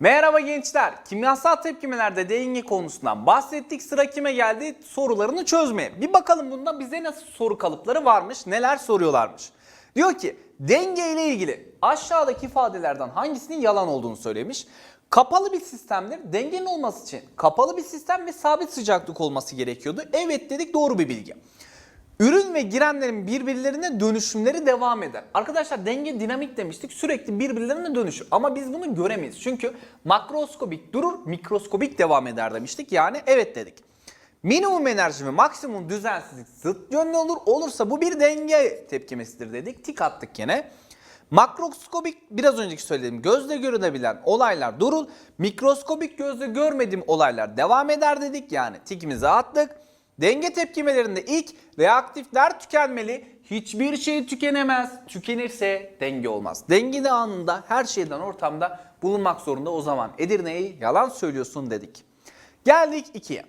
Merhaba gençler. Kimyasal tepkimelerde denge konusundan bahsettik. Sıra kime geldi? Sorularını çözmeye. Bir bakalım bunda bize nasıl soru kalıpları varmış, neler soruyorlarmış. Diyor ki denge ile ilgili aşağıdaki ifadelerden hangisinin yalan olduğunu söylemiş. Kapalı bir sistemdir. Dengenin olması için kapalı bir sistem ve sabit sıcaklık olması gerekiyordu. Evet dedik doğru bir bilgi. Ürün ve girenlerin birbirlerine dönüşümleri devam eder. Arkadaşlar denge dinamik demiştik. Sürekli birbirlerine dönüşür. Ama biz bunu göremeyiz. Çünkü makroskobik durur, mikroskobik devam eder demiştik. Yani evet dedik. Minimum enerji ve maksimum düzensizlik zıt yönlü olur. Olursa bu bir denge tepkimesidir dedik. Tik attık yine. Makroskobik biraz önceki söylediğim gözle görülebilen olaylar durur. Mikroskobik gözle görmediğim olaylar devam eder dedik. Yani tikimizi attık. Denge tepkimelerinde ilk reaktifler tükenmeli. Hiçbir şey tükenemez. Tükenirse denge olmaz. Denge de anında her şeyden ortamda bulunmak zorunda o zaman. Edirne'yi yalan söylüyorsun dedik. Geldik 2'ye.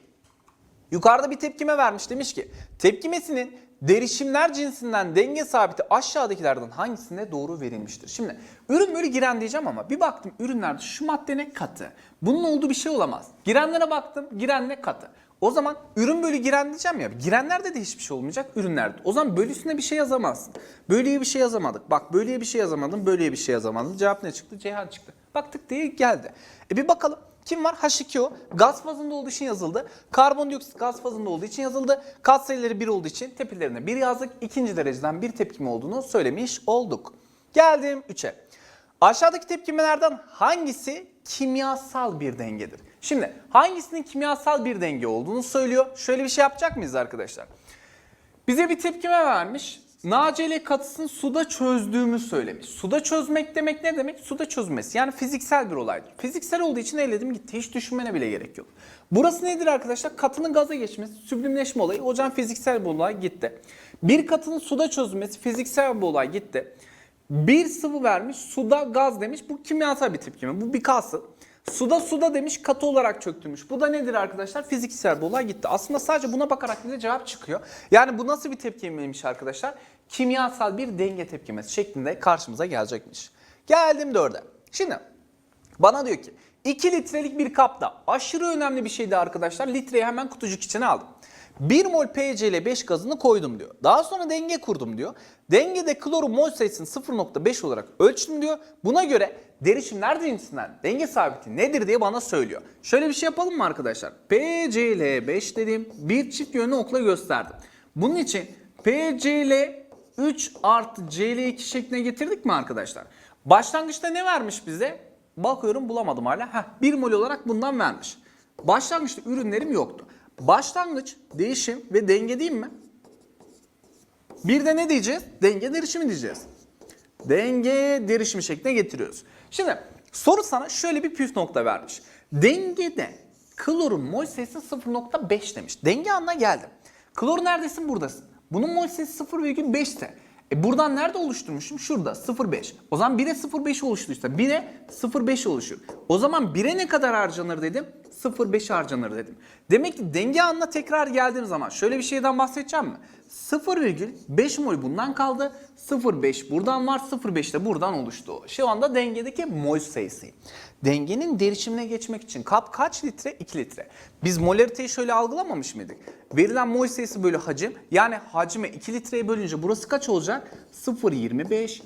Yukarıda bir tepkime vermiş demiş ki tepkimesinin derişimler cinsinden denge sabiti aşağıdakilerden hangisinde doğru verilmiştir? Şimdi ürün böyle giren diyeceğim ama bir baktım ürünlerde şu madde ne katı. Bunun olduğu bir şey olamaz. Girenlere baktım giren ne katı. O zaman ürün bölü giren diyeceğim ya. Girenlerde de hiçbir şey olmayacak ürünlerde. O zaman bölüsüne bir şey yazamazsın. Bölüye bir şey yazamadık. Bak bölüye bir şey yazamadım. Bölüye bir şey yazamadım. Cevap ne çıktı? Ceyhan çıktı. Baktık diye geldi. E bir bakalım. Kim var? H2O. Gaz fazında olduğu için yazıldı. Karbondioksit gaz fazında olduğu için yazıldı. Kat sayıları 1 olduğu için tepelerine 1 yazdık. İkinci dereceden bir tepkime olduğunu söylemiş olduk. Geldim 3'e. Aşağıdaki tepkimelerden hangisi kimyasal bir dengedir? Şimdi hangisinin kimyasal bir denge olduğunu söylüyor. Şöyle bir şey yapacak mıyız arkadaşlar? Bize bir tepkime vermiş. NaCl katısını suda çözdüğümü söylemiş. Suda çözmek demek ne demek? Suda çözmesi. Yani fiziksel bir olaydır. Fiziksel olduğu için eledim gitti. Hiç düşünmene bile gerek yok. Burası nedir arkadaşlar? Katının gaza geçmesi, süblimleşme olayı. Hocam fiziksel bir olay gitti. Bir katının suda çözülmesi fiziksel bir olay gitti. Bir sıvı vermiş, suda gaz demiş. Bu kimyasal bir tepkime. Bu bir kalsın. Suda suda demiş katı olarak çöktürmüş. Bu da nedir arkadaşlar? Fiziksel bir olay gitti. Aslında sadece buna bakarak bize cevap çıkıyor. Yani bu nasıl bir tepkimeymiş arkadaşlar? Kimyasal bir denge tepkimesi şeklinde karşımıza gelecekmiş. Geldim dörde. Şimdi bana diyor ki 2 litrelik bir kapta aşırı önemli bir şeydi arkadaşlar. Litreyi hemen kutucuk içine aldım. 1 mol PCl 5 gazını koydum diyor. Daha sonra denge kurdum diyor. Dengede klorun mol sayısını 0.5 olarak ölçtüm diyor. Buna göre derişimler cinsinden denge sabiti nedir diye bana söylüyor. Şöyle bir şey yapalım mı arkadaşlar? PCl 5 dediğim bir çift yönlü okla gösterdim. Bunun için PCl 3 artı Cl2 şekline getirdik mi arkadaşlar? Başlangıçta ne vermiş bize? Bakıyorum bulamadım hala. Heh, 1 mol olarak bundan vermiş. Başlangıçta ürünlerim yoktu. Başlangıç, değişim ve denge değil mi? Bir de ne diyeceğiz? Denge derişimi diyeceğiz. Denge derişimi şekline getiriyoruz. Şimdi soru sana şöyle bir püf nokta vermiş. Dengede klorun mol sayısı 0.5 demiş. Denge anına geldim. Klor neredesin? Buradasın. Bunun mol sayısı 0,5 ise e buradan nerede oluşturmuşum? Şurada 0,5. O zaman 1'e 0,5 oluştuysa 1'e 0,5 oluşur. O zaman 1'e ne kadar harcanır dedim? 0,5 harcanır dedim. Demek ki denge anına tekrar geldiğim zaman şöyle bir şeyden bahsedeceğim mi? 0,5 mol bundan kaldı. 0,5 buradan var. 0,5 de buradan oluştu. Şu anda dengedeki mol sayısı. Dengenin derişimine geçmek için kap kaç litre? 2 litre. Biz molariteyi şöyle algılamamış mıydık? Verilen mol sayısı bölü hacim. Yani hacme 2 litreye bölünce burası kaç olacak? 0,25,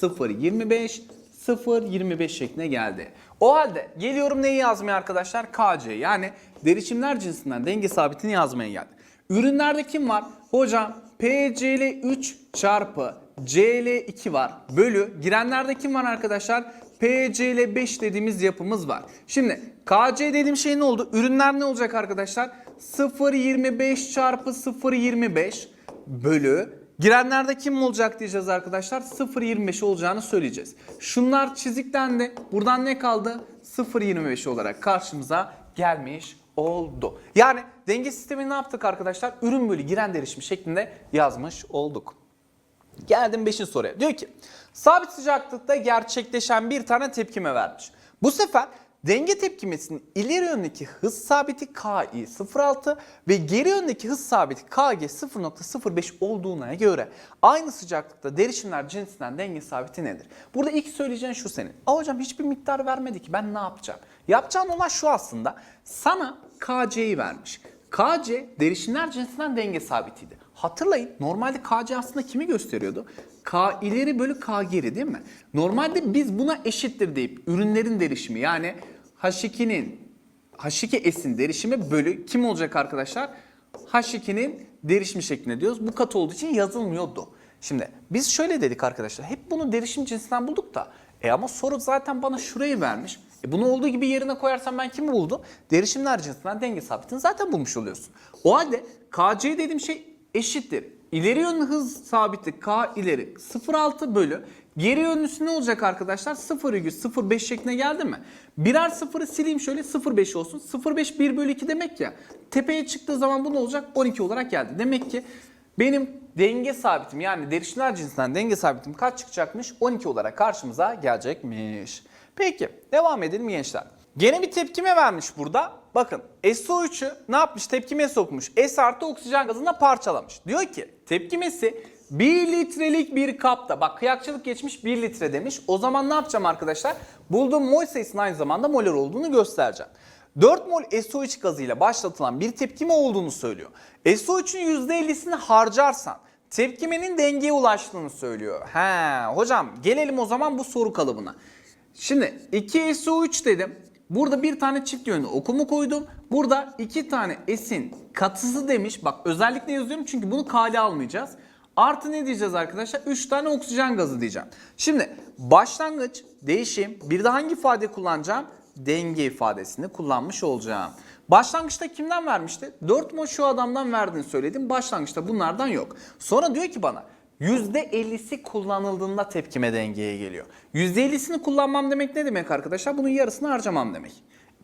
0,25, 0,25 şekline geldi. O halde geliyorum neyi yazmaya arkadaşlar? KC yani derişimler cinsinden denge sabitini yazmaya geldi. Ürünlerde kim var? Hocam PCl 3 çarpı CL2 var. Bölü girenlerde kim var arkadaşlar? PCl 5 dediğimiz yapımız var. Şimdi KC dediğim şey ne oldu? Ürünler ne olacak arkadaşlar? 0.25 çarpı 0.25 bölü Girenlerde kim olacak diyeceğiz arkadaşlar. 0.25 olacağını söyleyeceğiz. Şunlar çiziklendi. Buradan ne kaldı? 0.25 olarak karşımıza gelmiş oldu. Yani denge sistemini ne yaptık arkadaşlar? Ürün bölü giren derişimi şeklinde yazmış olduk. Geldim 5. soruya. Diyor ki sabit sıcaklıkta gerçekleşen bir tane tepkime vermiş. Bu sefer denge tepkimesinin ileri yöndeki hız sabiti KI 0.6 ve geri yöndeki hız sabiti KG 0.05 olduğuna göre aynı sıcaklıkta derişimler cinsinden denge sabiti nedir? Burada ilk söyleyeceğin şu senin. Aa hocam hiçbir miktar vermedi ki ben ne yapacağım? Yapacağın olay şu aslında. Sana KC'yi vermiş. KC derişimler cinsinden denge sabitiydi. Hatırlayın normalde KC aslında kimi gösteriyordu? K ileri bölü K geri değil mi? Normalde biz buna eşittir deyip ürünlerin derişimi yani H2'nin H2S'in derişimi bölü kim olacak arkadaşlar? H2'nin derişimi şeklinde diyoruz. Bu kat olduğu için yazılmıyordu. Şimdi biz şöyle dedik arkadaşlar. Hep bunu derişim cinsinden bulduk da. E ama soru zaten bana şurayı vermiş. E bunu olduğu gibi yerine koyarsam ben kimi buldum? Derişimler cinsinden denge sabitini zaten bulmuş oluyorsun. O halde KC dediğim şey eşittir. İleri yönlü hız sabiti K ileri 0.6 bölü geri yönlüsü ne olacak arkadaşlar? 0,05 şekline geldi mi? Birer sıfırı sileyim şöyle 0,5 olsun. 0,5 1 bölü 2 demek ya. Tepeye çıktığı zaman bu ne olacak? 12 olarak geldi. Demek ki benim denge sabitim yani derişimler cinsinden denge sabitim kaç çıkacakmış? 12 olarak karşımıza gelecekmiş. Peki devam edelim gençler. Gene bir tepkime vermiş burada. Bakın SO3'ü ne yapmış? Tepkimeye sokmuş. S artı oksijen gazına parçalamış. Diyor ki tepkimesi 1 litrelik bir kapta. Bak kıyakçılık geçmiş 1 litre demiş. O zaman ne yapacağım arkadaşlar? Bulduğum mol sayısının aynı zamanda molar olduğunu göstereceğim. 4 mol SO3 gazıyla başlatılan bir tepkime olduğunu söylüyor. SO3'ün %50'sini harcarsan tepkimenin dengeye ulaştığını söylüyor. He hocam gelelim o zaman bu soru kalıbına. Şimdi 2 SO3 dedim. Burada bir tane çift yönlü okumu koydum. Burada iki tane S'in katısı demiş. Bak özellikle yazıyorum çünkü bunu kale almayacağız. Artı ne diyeceğiz arkadaşlar? 3 tane oksijen gazı diyeceğim. Şimdi başlangıç, değişim, bir de hangi ifade kullanacağım? Denge ifadesini kullanmış olacağım. Başlangıçta kimden vermişti? 4 mol şu adamdan verdiğini söyledim. Başlangıçta bunlardan yok. Sonra diyor ki bana %50'si kullanıldığında tepkime dengeye geliyor. %50'sini kullanmam demek ne demek arkadaşlar? Bunun yarısını harcamam demek.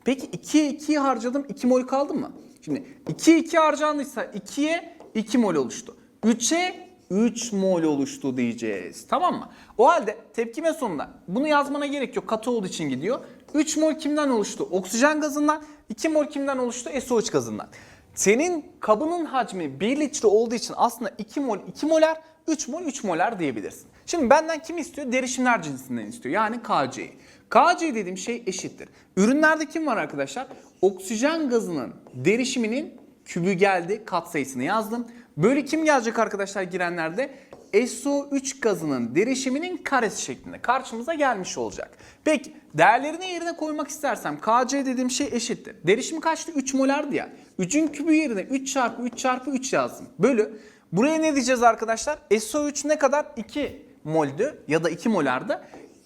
Peki 2'ye 2'yi harcadım 2 mol kaldı mı? Şimdi 2'ye 2 harcandıysa 2'ye 2 mol oluştu. 3'e 3 mol oluştu diyeceğiz. Tamam mı? O halde tepkime sonunda bunu yazmana gerek yok. Katı olduğu için gidiyor. 3 mol kimden oluştu? Oksijen gazından. 2 mol kimden oluştu? SO3 gazından. Senin kabının hacmi 1 litre olduğu için aslında 2 mol 2 molar, 3 mol 3 molar diyebilirsin. Şimdi benden kim istiyor? Derişimler cinsinden istiyor. Yani KC'yi. KC dediğim şey eşittir. Ürünlerde kim var arkadaşlar? Oksijen gazının derişiminin kübü geldi. Katsayısını yazdım. Böyle kim gelecek arkadaşlar girenlerde? SO3 gazının derişiminin karesi şeklinde karşımıza gelmiş olacak. Peki değerlerini yerine koymak istersem KC dediğim şey eşittir. Derişimi kaçtı? 3 molardı ya. 3'ün kübü yerine 3 çarpı 3 çarpı 3 yazdım. Bölü. Buraya ne diyeceğiz arkadaşlar? SO3 ne kadar? 2 moldü ya da 2 molardı.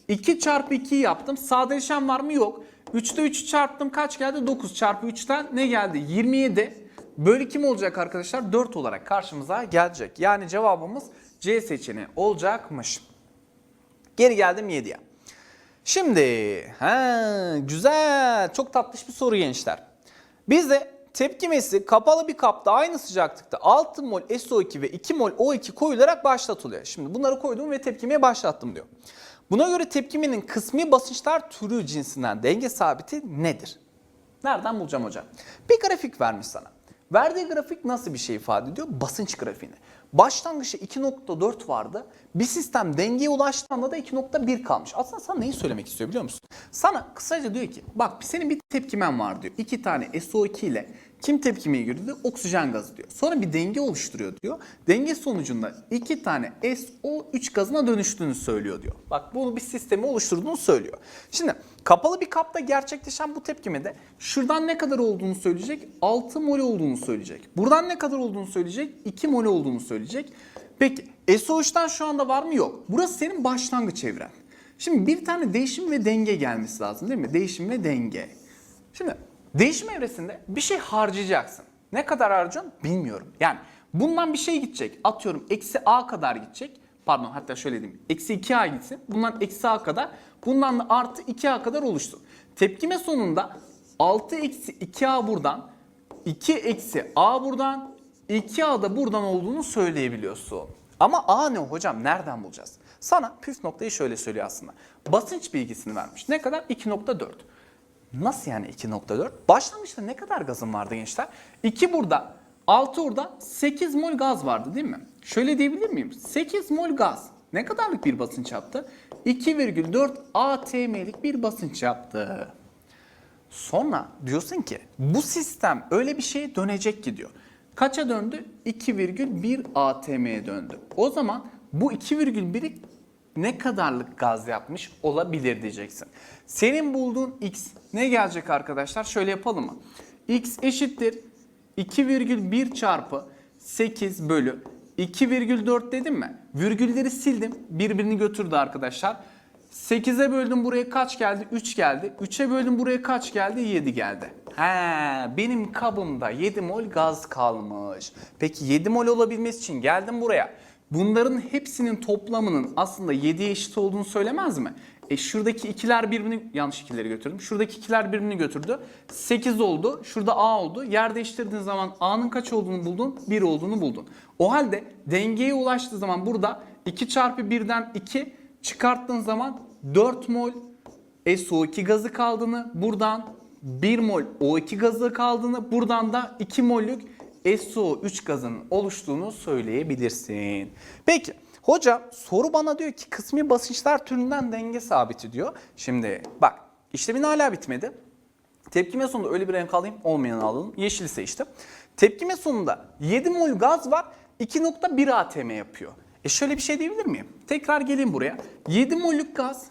2 çarpı 2'yi yaptım. Sadeleşen var mı? Yok. 3'te 3'ü çarptım. Kaç geldi? 9 çarpı 3'ten ne geldi? 27. Bölü kim olacak arkadaşlar? 4 olarak karşımıza gelecek. Yani cevabımız C seçeneği olacakmış. Geri geldim 7'ye. Şimdi ha güzel çok tatlış bir soru gençler. Bizde tepkimesi kapalı bir kapta aynı sıcaklıkta 6 mol SO2 ve 2 mol O2 koyularak başlatılıyor. Şimdi bunları koydum ve tepkimeye başlattım diyor. Buna göre tepkimenin kısmi basınçlar türü cinsinden denge sabiti nedir? Nereden bulacağım hocam? Bir grafik vermiş sana. Verdiği grafik nasıl bir şey ifade ediyor? Basınç grafiğini. Başlangıçta 2.4 vardı. Bir sistem dengeye ulaştığında da 2.1 kalmış. Aslında sana neyi söylemek istiyor biliyor musun? Sana kısaca diyor ki bak senin bir tepkimen var diyor. İki tane SO2 ile kim tepkimeye giriyor diyor? Oksijen gazı diyor. Sonra bir denge oluşturuyor diyor. Denge sonucunda iki tane SO3 gazına dönüştüğünü söylüyor diyor. Bak bunu bir sistemi oluşturduğunu söylüyor. Şimdi kapalı bir kapta gerçekleşen bu tepkimede şuradan ne kadar olduğunu söyleyecek? 6 mol olduğunu söyleyecek. Buradan ne kadar olduğunu söyleyecek? 2 mol olduğunu söyleyecek. Peki SO3'ten şu anda var mı? Yok. Burası senin başlangıç evren. Şimdi bir tane değişim ve denge gelmesi lazım değil mi? Değişim ve denge. Şimdi değişim evresinde bir şey harcayacaksın. Ne kadar harcayacaksın bilmiyorum. Yani bundan bir şey gidecek. Atıyorum eksi a kadar gidecek. Pardon hatta şöyle diyeyim. Eksi 2a gitsin. Bundan eksi a kadar. Bundan da artı 2a kadar oluştu. Tepkime sonunda 6 eksi 2a buradan. 2 eksi a buradan. 2a da buradan olduğunu söyleyebiliyorsun. Ama a ne hocam? Nereden bulacağız? Sana püf noktayı şöyle söylüyor aslında. Basınç bilgisini vermiş. Ne kadar? 2.4. Nasıl yani 2.4? Başlangıçta ne kadar gazım vardı gençler? 2 burada, 6 orada, 8 mol gaz vardı değil mi? Şöyle diyebilir miyim? 8 mol gaz ne kadarlık bir basınç yaptı? 2,4 atm'lik bir basınç yaptı. Sonra diyorsun ki bu sistem öyle bir şeye dönecek ki diyor. Kaça döndü? 2,1 atm'ye döndü. O zaman bu 2,1'i ne kadarlık gaz yapmış olabilir diyeceksin. Senin bulduğun x ne gelecek arkadaşlar? Şöyle yapalım mı? x eşittir 2,1 çarpı 8 bölü 2,4 dedim mi? Virgülleri sildim. Birbirini götürdü arkadaşlar. 8'e böldüm buraya kaç geldi? 3 geldi. 3'e böldüm buraya kaç geldi? 7 geldi. He, benim kabımda 7 mol gaz kalmış. Peki 7 mol olabilmesi için geldim buraya. Bunların hepsinin toplamının aslında 7'ye eşit olduğunu söylemez mi? E şuradaki ikiler birbirini yanlış ikileri götürdüm. Şuradaki ikiler birbirini götürdü. 8 oldu. Şurada A oldu. Yer değiştirdiğin zaman A'nın kaç olduğunu buldun? 1 olduğunu buldun. O halde dengeye ulaştığı zaman burada 2 çarpı 1'den 2 çıkarttığın zaman 4 mol SO2 gazı kaldığını, buradan 1 mol O2 gazı kaldığını, buradan da 2 mollük SO3 gazının oluştuğunu söyleyebilirsin. Peki hoca soru bana diyor ki kısmi basınçlar türünden denge sabiti diyor. Şimdi bak işlemin hala bitmedi. Tepkime sonunda öyle bir renk alayım olmayanı alalım. Yeşili seçtim. Tepkime sonunda 7 mol gaz var 2.1 atm yapıyor. E şöyle bir şey diyebilir miyim? Tekrar geleyim buraya. 7 mollük gaz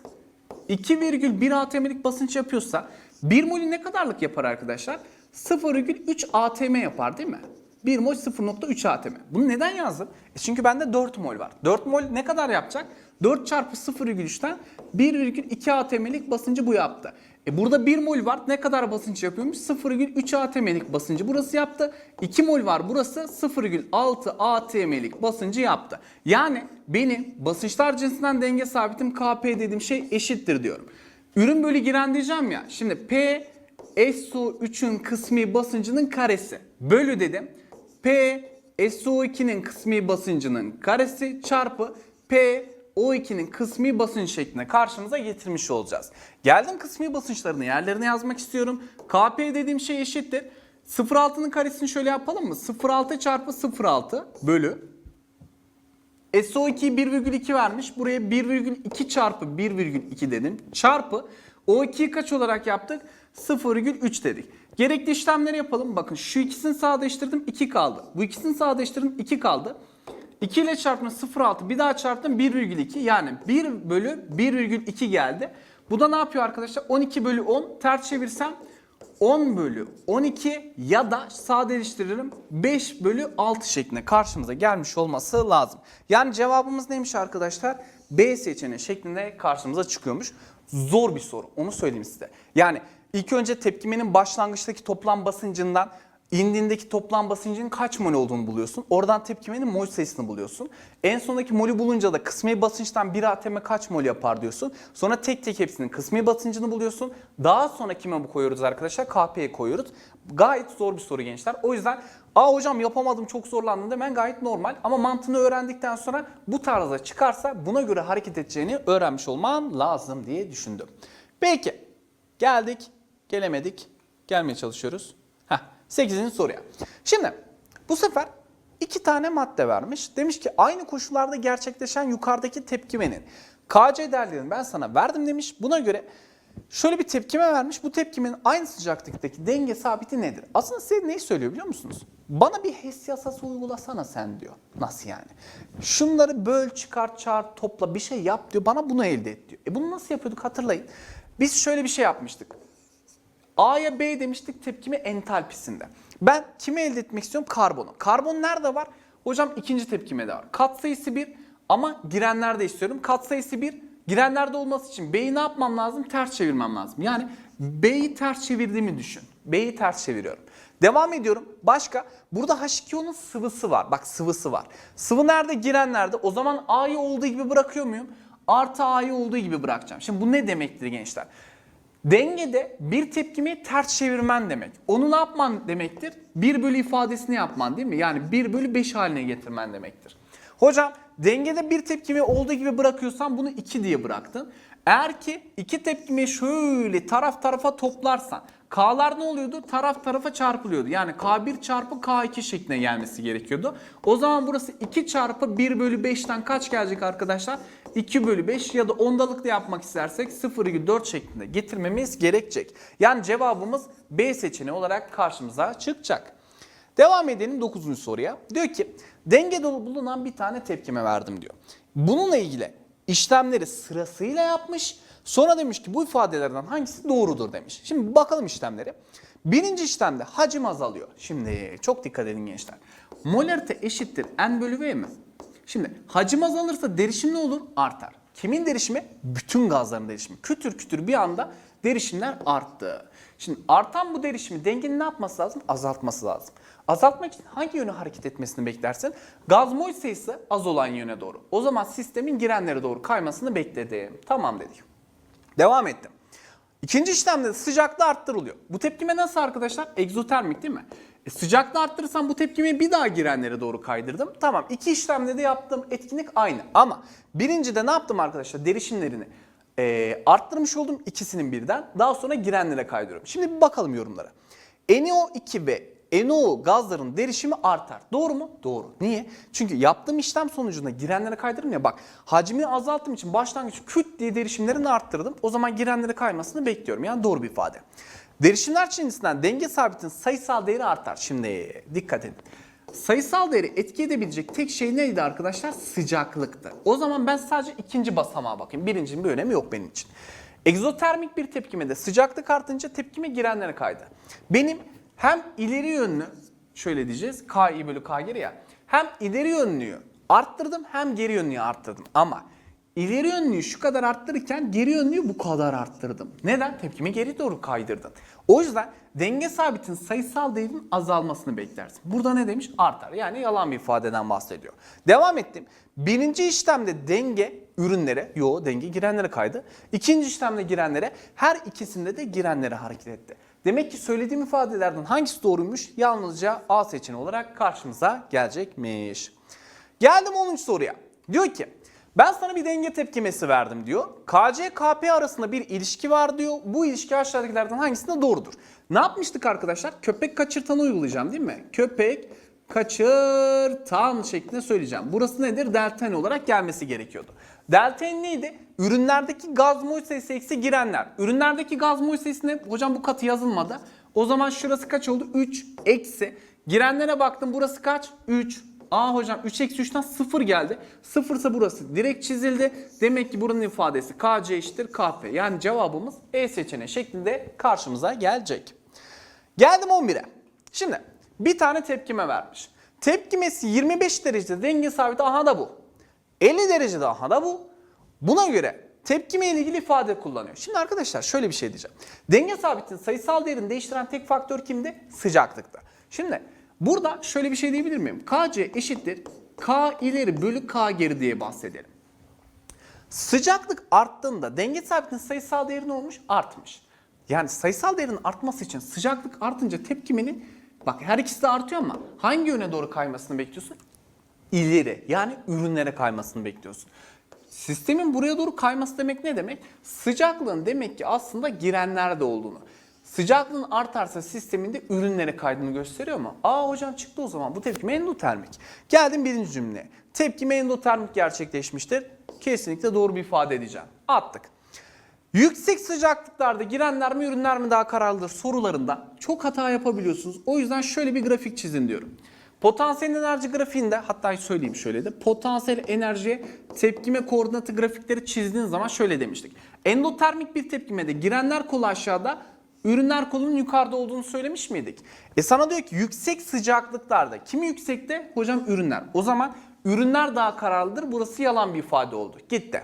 2,1 atm'lik basınç yapıyorsa 1 molü ne kadarlık yapar arkadaşlar? 0,3 atm yapar değil mi? 1 mol 0.3 atm. Bunu neden yazdım? E çünkü bende 4 mol var. 4 mol ne kadar yapacak? 4 çarpı 0,3'ten 1,2 atm'lik basıncı bu yaptı. E burada 1 mol var. Ne kadar basınç yapıyormuş? 0,3 atm'lik basıncı burası yaptı. 2 mol var burası 0,6 atm'lik basıncı yaptı. Yani benim basınçlar cinsinden denge sabitim Kp dediğim şey eşittir diyorum. Ürün bölü giren diyeceğim ya. Şimdi P SO3'ün kısmi basıncının karesi bölü dedim. P SO2'nin kısmi basıncının karesi çarpı P O2'nin kısmi basınç şeklinde karşımıza getirmiş olacağız. Geldim kısmi basınçlarını yerlerine yazmak istiyorum. Kp dediğim şey eşittir. 0,6'nın karesini şöyle yapalım mı? 0,6 çarpı 0,6 bölü SO2 1,2 vermiş. Buraya 1,2 çarpı 1,2 dedim. Çarpı O2'yi kaç olarak yaptık? 0,3 dedik. Gerekli işlemleri yapalım. Bakın şu ikisini sadeleştirdim 2 kaldı. Bu ikisini sadeleştirdim 2 kaldı. 2 ile çarptım 0,6 bir daha çarptım 1,2 yani 1 bölü 1,2 geldi. Bu da ne yapıyor arkadaşlar? 12 bölü 10 ters çevirsem 10 bölü 12 ya da sadeleştiririm 5 bölü 6 şeklinde karşımıza gelmiş olması lazım. Yani cevabımız neymiş arkadaşlar? B seçeneği şeklinde karşımıza çıkıyormuş. Zor bir soru onu söyleyeyim size. Yani ilk önce tepkimenin başlangıçtaki toplam basıncından indiğindeki toplam basıncın kaç mol olduğunu buluyorsun. Oradan tepkimenin mol sayısını buluyorsun. En sondaki molü bulunca da kısmi basınçtan 1 atm kaç mol yapar diyorsun. Sonra tek tek hepsinin kısmi basıncını buluyorsun. Daha sonra kime bu koyuyoruz arkadaşlar? KP'ye koyuyoruz. Gayet zor bir soru gençler. O yüzden aa hocam yapamadım çok zorlandım demen gayet normal. Ama mantığını öğrendikten sonra bu tarzda çıkarsa buna göre hareket edeceğini öğrenmiş olman lazım diye düşündüm. Peki geldik gelemedik gelmeye çalışıyoruz. Heh 8. soruya. Şimdi bu sefer iki tane madde vermiş. Demiş ki aynı koşullarda gerçekleşen yukarıdaki tepkimenin KC değerlerini ben sana verdim demiş. Buna göre şöyle bir tepkime vermiş. Bu tepkimenin aynı sıcaklıktaki denge sabiti nedir? Aslında size neyi söylüyor biliyor musunuz? Bana bir HES yasası uygulasana sen diyor. Nasıl yani? Şunları böl, çıkart, çarp, topla bir şey yap diyor. Bana bunu elde et diyor. E bunu nasıl yapıyorduk hatırlayın. Biz şöyle bir şey yapmıştık. A'ya B demiştik tepkime entalpisinde. Ben kimi elde etmek istiyorum? Karbonu. Karbon nerede var? Hocam ikinci tepkimede var. Katsayısı 1 ama girenlerde istiyorum. Katsayısı 1 girenlerde olması için B'yi ne yapmam lazım? Ters çevirmem lazım. Yani B'yi ters çevirdiğimi düşün. B'yi ters çeviriyorum. Devam ediyorum. Başka? Burada H2O'nun sıvısı var. Bak sıvısı var. Sıvı nerede? Girenlerde. O zaman A'yı olduğu gibi bırakıyor muyum? Artı A'yı olduğu gibi bırakacağım. Şimdi bu ne demektir gençler? Dengede bir tepkimi ters çevirmen demek. Onu ne yapman demektir? 1 bölü ifadesini yapman değil mi? Yani 1 bölü 5 haline getirmen demektir. Hocam dengede bir tepkimi olduğu gibi bırakıyorsan bunu 2 diye bıraktın. Eğer ki iki tepkimeyi şöyle taraf tarafa toplarsan K'lar ne oluyordu? Taraf tarafa çarpılıyordu. Yani K1 çarpı K2 şeklinde gelmesi gerekiyordu. O zaman burası 2 çarpı 1 bölü 5'ten kaç gelecek arkadaşlar? 2 bölü 5 ya da ondalık da yapmak istersek 0,4 şeklinde getirmemiz gerekecek. Yani cevabımız B seçeneği olarak karşımıza çıkacak. Devam edelim 9. soruya. Diyor ki denge dolu bulunan bir tane tepkime verdim diyor. Bununla ilgili işlemleri sırasıyla yapmış. Sonra demiş ki bu ifadelerden hangisi doğrudur demiş. Şimdi bakalım işlemleri. Birinci işlemde hacim azalıyor. Şimdi çok dikkat edin gençler. Molarite eşittir n bölü v mi? Şimdi hacim azalırsa derişim ne olur? Artar. Kimin derişimi? Bütün gazların derişimi. Kütür kütür bir anda derişimler arttı. Şimdi artan bu derişimi dengenin ne yapması lazım? Azaltması lazım. Azaltmak için hangi yöne hareket etmesini beklersin? Gaz mol sayısı az olan yöne doğru. O zaman sistemin girenlere doğru kaymasını bekledim. Tamam dedik. Devam ettim. İkinci işlemde de sıcaklığı arttırılıyor. Bu tepkime nasıl arkadaşlar? Egzotermik değil mi? E, sıcaklığı arttırırsam bu tepkimeyi bir daha girenlere doğru kaydırdım. Tamam iki işlemde de yaptığım etkinlik aynı. Ama birincide ne yaptım arkadaşlar? Derişimlerini e, arttırmış oldum ikisinin birden. Daha sonra girenlere kaydırıyorum. Şimdi bir bakalım yorumlara. NO2 ve NO gazların derişimi artar. Doğru mu? Doğru. Niye? Çünkü yaptığım işlem sonucunda girenlere kaydırdım ya bak hacmini azalttığım için başlangıç küt diye derişimlerini arttırdım. O zaman girenlere kaymasını bekliyorum. Yani doğru bir ifade. Derişimler cinsinden denge sabitin sayısal değeri artar. Şimdi dikkat edin. Sayısal değeri etki edebilecek tek şey neydi arkadaşlar? Sıcaklıktı. O zaman ben sadece ikinci basamağa bakayım. Birincinin bir önemi yok benim için. Egzotermik bir tepkimede sıcaklık artınca tepkime girenlere kaydı. Benim hem ileri yönlü şöyle diyeceğiz Ki bölü K geri ya. Hem ileri yönlüyü arttırdım hem geri yönlüyü arttırdım. Ama ileri yönlüyü şu kadar arttırırken geri yönlüyü bu kadar arttırdım. Neden? Tepkimi geri doğru kaydırdım. O yüzden denge sabitin sayısal değerinin azalmasını beklersin. Burada ne demiş? Artar. Yani yalan bir ifadeden bahsediyor. Devam ettim. Birinci işlemde denge ürünlere, yo denge girenlere kaydı. İkinci işlemde girenlere, her ikisinde de girenlere hareket etti. Demek ki söylediğim ifadelerden hangisi doğruymuş? Yalnızca A seçeneği olarak karşımıza gelecekmiş. Geldim 10. soruya. Diyor ki ben sana bir denge tepkimesi verdim diyor. KC KP arasında bir ilişki var diyor. Bu ilişki aşağıdakilerden hangisinde doğrudur? Ne yapmıştık arkadaşlar? Köpek kaçırtanı uygulayacağım değil mi? Köpek kaçırtan şeklinde söyleyeceğim. Burası nedir? Delta N olarak gelmesi gerekiyordu. Delta N neydi? Ürünlerdeki gaz mol sayısı eksi girenler. Ürünlerdeki gaz mol sayısı ne? Hocam bu katı yazılmadı. O zaman şurası kaç oldu? 3 eksi. Girenlere baktım burası kaç? 3. Aa hocam 3 eksi 3'ten 0 geldi. 0 ise burası direkt çizildi. Demek ki buranın ifadesi KC eşittir KP. Yani cevabımız E seçeneği şeklinde karşımıza gelecek. Geldim 11'e. Şimdi bir tane tepkime vermiş. Tepkimesi 25 derecede denge sabiti aha da bu. 50 derecede aha da bu. Buna göre tepkime ile ilgili ifade kullanıyor. Şimdi arkadaşlar şöyle bir şey diyeceğim. Denge sabitin sayısal değerini değiştiren tek faktör kimdi? Sıcaklıktı. Şimdi burada şöyle bir şey diyebilir miyim? Kc eşittir K ileri bölü K geri diye bahsedelim. Sıcaklık arttığında denge sabitinin sayısal değeri ne olmuş? Artmış. Yani sayısal değerin artması için sıcaklık artınca tepkimenin bak her ikisi de artıyor ama hangi yöne doğru kaymasını bekliyorsun? İleri yani ürünlere kaymasını bekliyorsun. Sistemin buraya doğru kayması demek ne demek? Sıcaklığın demek ki aslında girenlerde olduğunu. Sıcaklığın artarsa sisteminde ürünlere kaydığını gösteriyor mu? Aa hocam çıktı o zaman bu tepkime endotermik. Geldim birinci cümleye. Tepkime endotermik gerçekleşmiştir. Kesinlikle doğru bir ifade edeceğim. Attık. Yüksek sıcaklıklarda girenler mi ürünler mi daha kararlıdır sorularında çok hata yapabiliyorsunuz. O yüzden şöyle bir grafik çizin diyorum. Potansiyel enerji grafiğinde hatta söyleyeyim şöyle de potansiyel enerjiye tepkime koordinatı grafikleri çizdiğin zaman şöyle demiştik. Endotermik bir tepkimede girenler kolu aşağıda ürünler kolunun yukarıda olduğunu söylemiş miydik? E sana diyor ki yüksek sıcaklıklarda kimi yüksekte? Hocam ürünler. O zaman ürünler daha kararlıdır. Burası yalan bir ifade oldu. Gitti.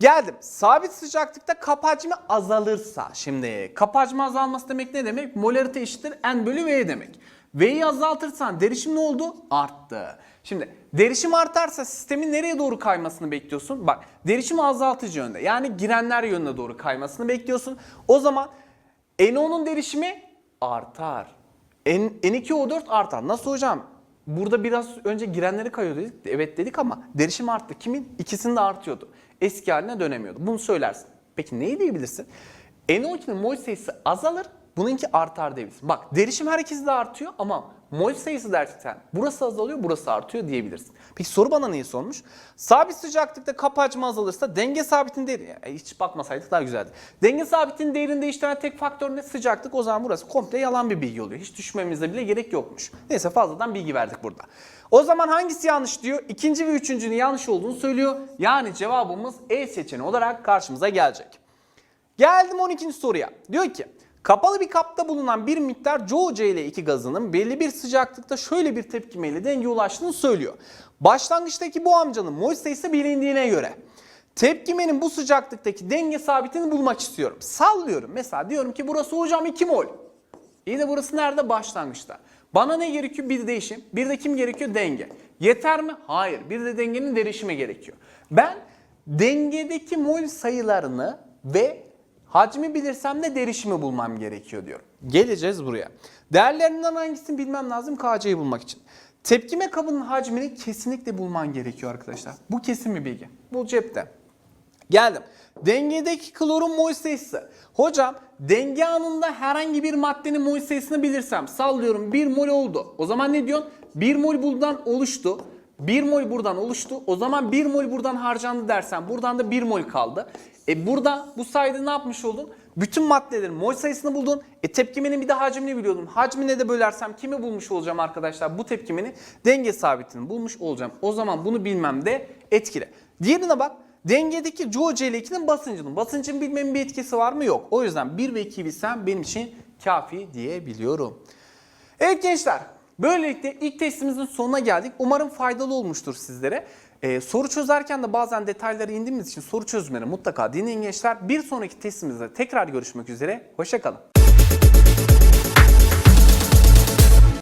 Geldim. Sabit sıcaklıkta kap hacmi azalırsa. Şimdi kap hacmi azalması demek ne demek? Molarite eşittir N bölü V demek. V'yi azaltırsan derişim ne oldu? Arttı. Şimdi derişim artarsa sistemin nereye doğru kaymasını bekliyorsun? Bak derişim azaltıcı yönde. Yani girenler yönüne doğru kaymasını bekliyorsun. O zaman NO'nun derişimi artar. N, N2O4 artar. Nasıl hocam? Burada biraz önce girenleri kayıyor dedik. Evet dedik ama derişim arttı. Kimin? İkisinde artıyordu. eski haline dönemiyordu. Bunu söylersin. Peki neyi diyebilirsin? NO2'nin mol sayısı azalır, bununki artar diyebilirsin. Bak derişim herkeste artıyor ama mol sayısı dersen burası azalıyor, burası artıyor diyebilirsin. Peki soru bana neyi sormuş? Sabit sıcaklıkta kapı hacmi azalırsa denge sabitin değeri, hiç bakmasaydık daha güzeldi. Denge sabitin değerini değiştiren tek faktör ne? Sıcaklık. O zaman burası komple yalan bir bilgi oluyor. Hiç düşmemize bile gerek yokmuş. Neyse fazladan bilgi verdik burada. O zaman hangisi yanlış diyor? İkinci ve üçüncünün yanlış olduğunu söylüyor. Yani cevabımız E seçeneği olarak karşımıza gelecek. Geldim 12. soruya. Diyor ki kapalı bir kapta bulunan bir miktar CoCl2 gazının belli bir sıcaklıkta şöyle bir tepkimeyle denge ulaştığını söylüyor. Başlangıçtaki bu amcanın mol sayısı bilindiğine göre tepkimenin bu sıcaklıktaki denge sabitini bulmak istiyorum. Sallıyorum. Mesela diyorum ki burası hocam 2 mol. İyi de burası nerede? Başlangıçta. Bana ne gerekiyor? Bir değişim. Bir de kim gerekiyor? Denge. Yeter mi? Hayır. Bir de dengenin derişimi gerekiyor. Ben dengedeki mol sayılarını ve hacmi bilirsem de derişimi bulmam gerekiyor diyorum. Geleceğiz buraya. Değerlerinden hangisini bilmem lazım KC'yi bulmak için. Tepkime kabının hacmini kesinlikle bulman gerekiyor arkadaşlar. Bu kesin bir bilgi. Bu cepte. Geldim. Dengedeki klorun mol sayısı. Hocam denge anında herhangi bir maddenin mol sayısını bilirsem sallıyorum 1 mol oldu. O zaman ne diyorsun? 1 mol buradan oluştu. 1 mol buradan oluştu. O zaman 1 mol buradan harcandı dersen buradan da 1 mol kaldı. E burada bu sayede ne yapmış oldun? Bütün maddelerin mol sayısını buldun. E tepkimenin bir de hacmini biliyordum. Hacmine de bölersem kimi bulmuş olacağım arkadaşlar? Bu tepkimenin denge sabitini bulmuş olacağım. O zaman bunu bilmem de etkili. Diğerine bak. Dengedeki CoCl2'nin basıncının. Basıncın bilmemin bir etkisi var mı? Yok. O yüzden 1 ve 2'yi bilsem benim için kafi diyebiliyorum. Evet gençler. Böylelikle ilk testimizin sonuna geldik. Umarım faydalı olmuştur sizlere. Ee, soru çözerken de bazen detaylara indiğimiz için soru çözümleri mutlaka dinleyin gençler. Bir sonraki testimizde tekrar görüşmek üzere. Hoşçakalın.